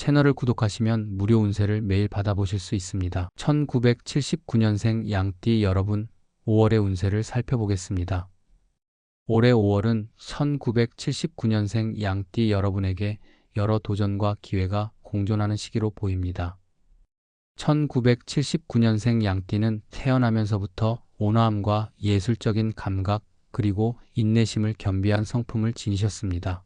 채널을 구독하시면 무료 운세를 매일 받아보실 수 있습니다. 1979년생 양띠 여러분 5월의 운세를 살펴보겠습니다. 올해 5월은 1979년생 양띠 여러분에게 여러 도전과 기회가 공존하는 시기로 보입니다. 1979년생 양띠는 태어나면서부터 온화함과 예술적인 감각 그리고 인내심을 겸비한 성품을 지니셨습니다.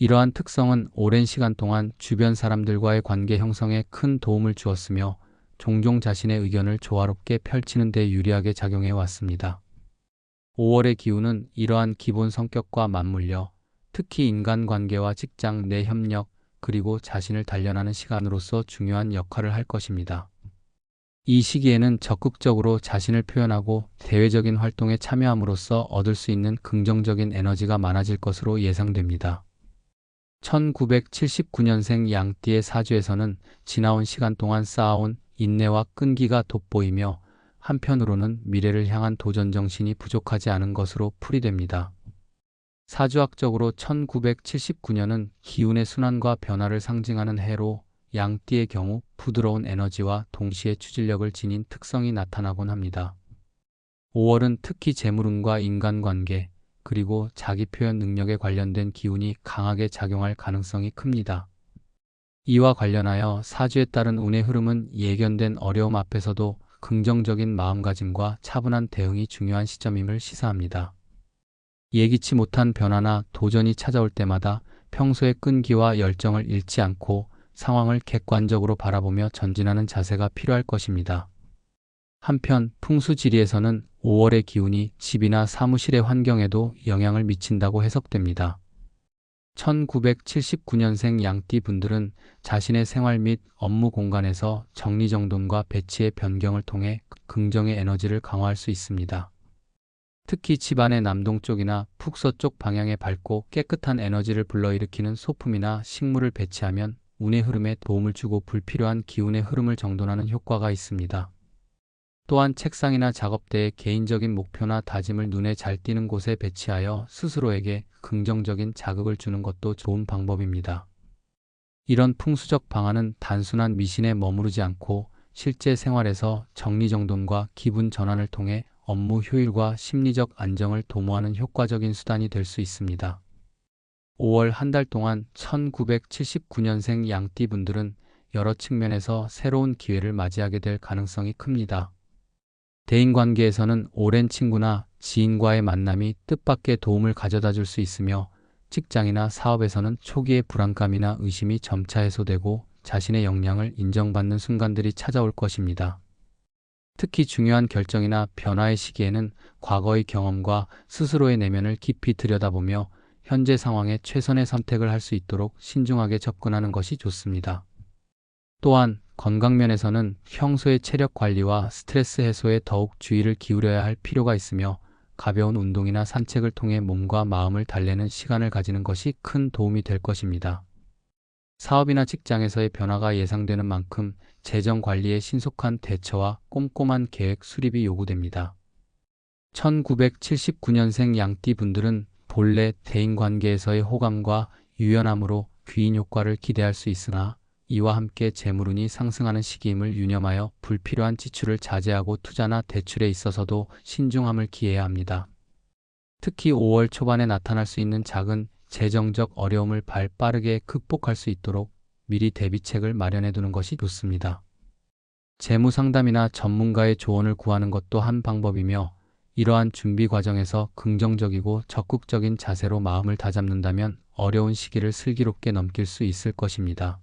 이러한 특성은 오랜 시간 동안 주변 사람들과의 관계 형성에 큰 도움을 주었으며 종종 자신의 의견을 조화롭게 펼치는 데 유리하게 작용해 왔습니다. 5월의 기운은 이러한 기본 성격과 맞물려 특히 인간관계와 직장 내 협력 그리고 자신을 단련하는 시간으로서 중요한 역할을 할 것입니다. 이 시기에는 적극적으로 자신을 표현하고 대외적인 활동에 참여함으로써 얻을 수 있는 긍정적인 에너지가 많아질 것으로 예상됩니다. 1979년생 양띠의 사주에서는 지나온 시간 동안 쌓아온 인내와 끈기가 돋보이며 한편으로는 미래를 향한 도전 정신이 부족하지 않은 것으로 풀이됩니다. 사주학적으로 1979년은 기운의 순환과 변화를 상징하는 해로 양띠의 경우 부드러운 에너지와 동시에 추진력을 지닌 특성이 나타나곤 합니다. 5월은 특히 재물운과 인간관계, 그리고 자기 표현 능력에 관련된 기운이 강하게 작용할 가능성이 큽니다. 이와 관련하여 사주에 따른 운의 흐름은 예견된 어려움 앞에서도 긍정적인 마음가짐과 차분한 대응이 중요한 시점임을 시사합니다. 예기치 못한 변화나 도전이 찾아올 때마다 평소의 끈기와 열정을 잃지 않고 상황을 객관적으로 바라보며 전진하는 자세가 필요할 것입니다. 한편 풍수지리에서는 5월의 기운이 집이나 사무실의 환경에도 영향을 미친다고 해석됩니다. 1979년생 양띠 분들은 자신의 생활 및 업무 공간에서 정리정돈과 배치의 변경을 통해 긍정의 에너지를 강화할 수 있습니다. 특히 집안의 남동쪽이나 북서쪽 방향에 밝고 깨끗한 에너지를 불러일으키는 소품이나 식물을 배치하면 운의 흐름에 도움을 주고 불필요한 기운의 흐름을 정돈하는 효과가 있습니다. 또한 책상이나 작업대에 개인적인 목표나 다짐을 눈에 잘 띄는 곳에 배치하여 스스로에게 긍정적인 자극을 주는 것도 좋은 방법입니다. 이런 풍수적 방안은 단순한 미신에 머무르지 않고 실제 생활에서 정리정돈과 기분 전환을 통해 업무 효율과 심리적 안정을 도모하는 효과적인 수단이 될 수 있습니다. 5월 한 달 동안 1979년생 양띠 분들은 여러 측면에서 새로운 기회를 맞이하게 될 가능성이 큽니다. 대인관계에서는 오랜 친구나 지인과의 만남이 뜻밖의 도움을 가져다 줄 수 있으며 직장이나 사업에서는 초기의 불안감이나 의심이 점차 해소되고 자신의 역량을 인정받는 순간들이 찾아올 것입니다. 특히 중요한 결정이나 변화의 시기에는 과거의 경험과 스스로의 내면을 깊이 들여다보며 현재 상황에 최선의 선택을 할 수 있도록 신중하게 접근하는 것이 좋습니다. 또한 건강면에서는 평소의 체력 관리와 스트레스 해소에 더욱 주의를 기울여야 할 필요가 있으며 가벼운 운동이나 산책을 통해 몸과 마음을 달래는 시간을 가지는 것이 큰 도움이 될 것입니다. 사업이나 직장에서의 변화가 예상되는 만큼 재정 관리에 신속한 대처와 꼼꼼한 계획 수립이 요구됩니다. 1979년생 양띠 분들은 본래 대인관계에서의 호감과 유연함으로 귀인 효과를 기대할 수 있으나 이와 함께 재물운이 상승하는 시기임을 유념하여 불필요한 지출을 자제하고 투자나 대출에 있어서도 신중함을 기해야 합니다. 특히 5월 초반에 나타날 수 있는 작은 재정적 어려움을 발 빠르게 극복할 수 있도록 미리 대비책을 마련해 두는 것이 좋습니다. 재무 상담이나 전문가의 조언을 구하는 것도 한 방법이며 이러한 준비 과정에서 긍정적이고 적극적인 자세로 마음을 다잡는다면 어려운 시기를 슬기롭게 넘길 수 있을 것입니다.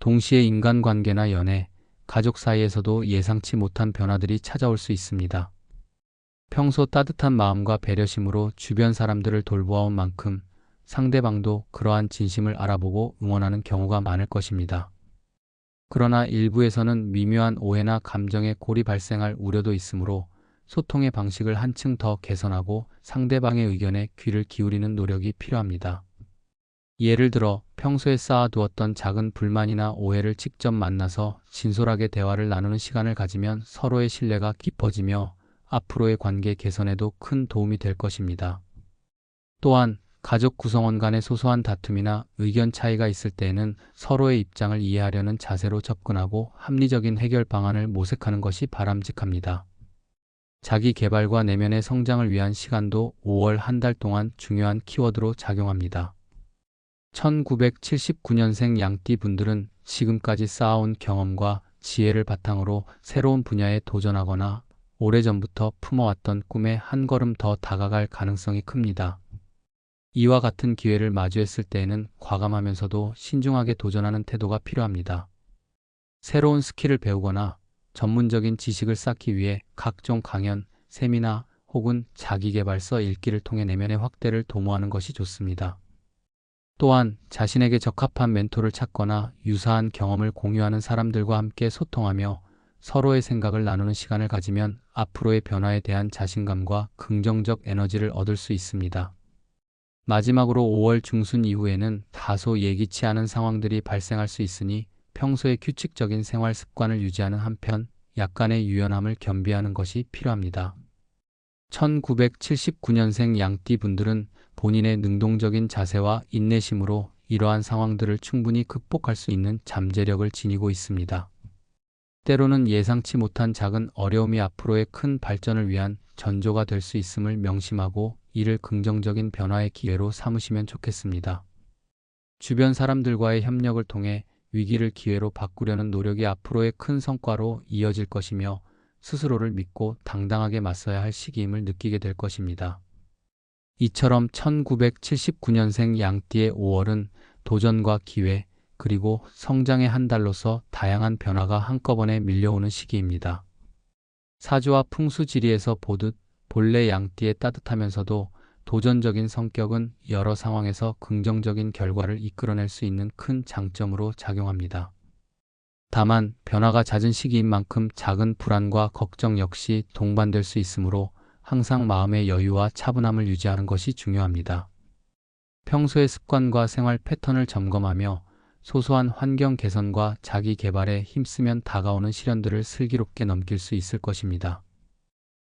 동시에 인간관계나 연애, 가족 사이에서도 예상치 못한 변화들이 찾아올 수 있습니다. 평소 따뜻한 마음과 배려심으로 주변 사람들을 돌보아온 만큼 상대방도 그러한 진심을 알아보고 응원하는 경우가 많을 것입니다. 그러나 일부에서는 미묘한 오해나 감정의 골이 발생할 우려도 있으므로 소통의 방식을 한층 더 개선하고 상대방의 의견에 귀를 기울이는 노력이 필요합니다. 예를 들어 평소에 쌓아두었던 작은 불만이나 오해를 직접 만나서 진솔하게 대화를 나누는 시간을 가지면 서로의 신뢰가 깊어지며 앞으로의 관계 개선에도 큰 도움이 될 것입니다. 또한 가족 구성원 간의 소소한 다툼이나 의견 차이가 있을 때에는 서로의 입장을 이해하려는 자세로 접근하고 합리적인 해결 방안을 모색하는 것이 바람직합니다. 자기 개발과 내면의 성장을 위한 시간도 5월 한 달 동안 중요한 키워드로 작용합니다. 1979년생 양띠 분들은 지금까지 쌓아온 경험과 지혜를 바탕으로 새로운 분야에 도전하거나 오래전부터 품어왔던 꿈에 한 걸음 더 다가갈 가능성이 큽니다. 이와 같은 기회를 마주했을 때에는 과감하면서도 신중하게 도전하는 태도가 필요합니다. 새로운 스킬을 배우거나 전문적인 지식을 쌓기 위해 각종 강연, 세미나 혹은 자기개발서 읽기를 통해 내면의 확대를 도모하는 것이 좋습니다. 또한 자신에게 적합한 멘토를 찾거나 유사한 경험을 공유하는 사람들과 함께 소통하며 서로의 생각을 나누는 시간을 가지면 앞으로의 변화에 대한 자신감과 긍정적 에너지를 얻을 수 있습니다. 마지막으로 5월 중순 이후에는 다소 예기치 않은 상황들이 발생할 수 있으니 평소에 규칙적인 생활 습관을 유지하는 한편 약간의 유연함을 겸비하는 것이 필요합니다. 1979년생 양띠 분들은 본인의 능동적인 자세와 인내심으로 이러한 상황들을 충분히 극복할 수 있는 잠재력을 지니고 있습니다. 때로는 예상치 못한 작은 어려움이 앞으로의 큰 발전을 위한 전조가 될 수 있음을 명심하고 이를 긍정적인 변화의 기회로 삼으시면 좋겠습니다. 주변 사람들과의 협력을 통해 위기를 기회로 바꾸려는 노력이 앞으로의 큰 성과로 이어질 것이며 스스로를 믿고 당당하게 맞서야 할 시기임을 느끼게 될 것입니다. 이처럼 1979년생 양띠의 5월은 도전과 기회, 그리고 성장의 한 달로서 다양한 변화가 한꺼번에 밀려오는 시기입니다. 사주와 풍수지리에서 보듯 본래 양띠의 따뜻하면서도 도전적인 성격은 여러 상황에서 긍정적인 결과를 이끌어낼 수 있는 큰 장점으로 작용합니다. 다만 변화가 잦은 시기인 만큼 작은 불안과 걱정 역시 동반될 수 있으므로 항상 마음의 여유와 차분함을 유지하는 것이 중요합니다. 평소의 습관과 생활 패턴을 점검하며 소소한 환경 개선과 자기 개발에 힘쓰면 다가오는 시련들을 슬기롭게 넘길 수 있을 것입니다.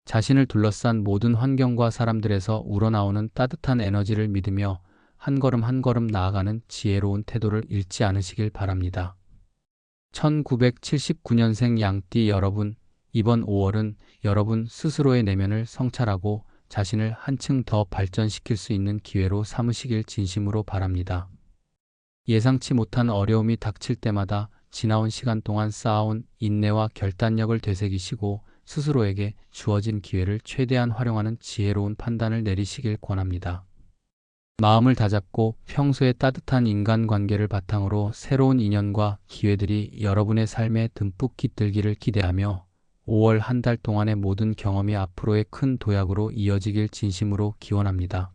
자신을 둘러싼 모든 환경과 사람들에서 우러나오는 따뜻한 에너지를 믿으며 한 걸음 한 걸음 나아가는 지혜로운 태도를 잃지 않으시길 바랍니다. 1979년생 양띠 여러분, 이번 5월은 여러분 스스로의 내면을 성찰하고 자신을 한층 더 발전시킬 수 있는 기회로 삼으시길 진심으로 바랍니다. 예상치 못한 어려움이 닥칠 때마다 지나온 시간 동안 쌓아온 인내와 결단력을 되새기시고 스스로에게 주어진 기회를 최대한 활용하는 지혜로운 판단을 내리시길 권합니다. 마음을 다잡고 평소의 따뜻한 인간관계를 바탕으로 새로운 인연과 기회들이 여러분의 삶에 듬뿍 깃들기를 기대하며 5월 한 달 동안의 모든 경험이 앞으로의 큰 도약으로 이어지길 진심으로 기원합니다.